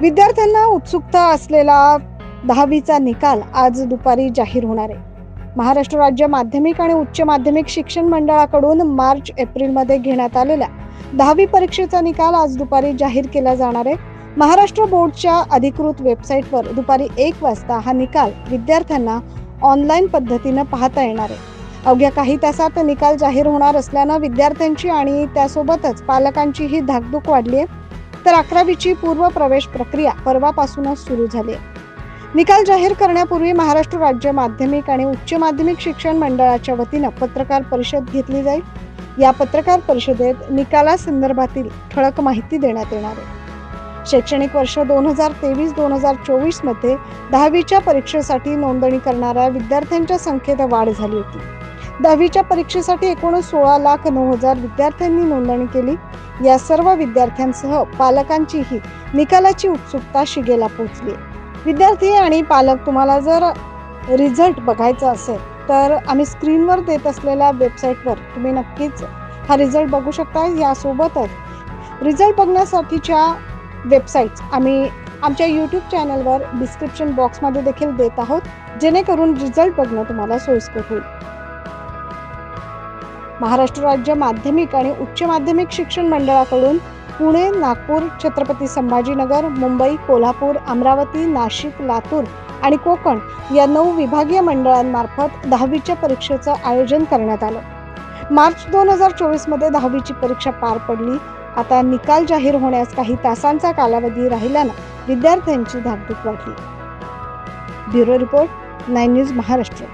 विद्यार्थ्यांना उत्सुकता असलेला दहावीचा निकाल आज दुपारी जाहीर होणार आहे. महाराष्ट्र राज्य माध्यमिक आणि उच्च माध्यमिक शिक्षण मंडळाकडून मार्च एप्रिलमध्ये घेण्यात आलेल्या दहावी परीक्षेचा निकाल आज दुपारी जाहीर केला जाणार आहे. महाराष्ट्र बोर्डच्या अधिकृत वेबसाईटवर दुपारी एक वाजता हा निकाल विद्यार्थ्यांना ऑनलाईन पद्धतीनं पाहता येणार आहे. अवघ्या काही तासात निकाल जाहीर होणार असल्यानं विद्यार्थ्यांची आणि त्यासोबतच पालकांचीही धाकधूक वाढली आहे. तर अकरावीची पूर्व प्रवेश प्रक्रिया परवापासूनच सुरू झाली आहे. निकाल जाहीर करण्यापूर्वी महाराष्ट्र राज्य माध्यमिक आणि उच्च माध्यमिक शिक्षण मंडळाच्या वतीनं पत्रकार परिषद घेतली जाईल. या पत्रकार परिषदेत निकालासंदर्भातील ठळक माहिती देण्यात येणार आहे. शैक्षणिक वर्ष दोन हजार तेवीस दोन हजार चोवीसमध्ये दहावीच्या परीक्षेसाठी नोंदणी करणाऱ्या विद्यार्थ्यांच्या संख्येत वाढ झाली होती. दहावीच्या परीक्षेसाठी एकूण सोळा लाख नऊ हजार विद्यार्थ्यांनी नोंदणी केली. या सर्व विद्यार्थ्यांसह पालकांचीही निकालाची उत्सुकता शिगेला पोहोचली. विद्यार्थी आणि पालक तुम्हाला जर रिझल्ट बघायचा असेल तर आम्ही स्क्रीनवर देत असलेल्या वेबसाईटवर तुम्ही नक्कीच हा रिझल्ट बघू शकता. यासोबतच रिझल्ट बघण्यासाठीच्या वेबसाईट्स आम्ही आमच्या यूट्यूब चॅनलवर डिस्क्रिप्शन बॉक्समध्ये देखील देत आहोत. जेणेकरून रिझल्ट बघणं तुम्हाला सोयीस्कर होईल. महाराष्ट्र राज्य माध्यमिक आणि उच्च माध्यमिक शिक्षण मंडळाकडून पुणे नागपूर छत्रपती संभाजीनगर मुंबई कोल्हापूर अमरावती नाशिक लातूर आणि कोकण या नऊ विभागीय मंडळांमार्फत दहावीच्या परीक्षेचं आयोजन करण्यात आलं. मार्च दोन हजार चोवीसमध्ये दहावीची परीक्षा पार पडली. आता निकाल जाहीर होण्यास काही तासांचा कालावधी राहिल्यानं विद्यार्थ्यांची धाकधूक वाढली. Bureau report nine news Maharashtra.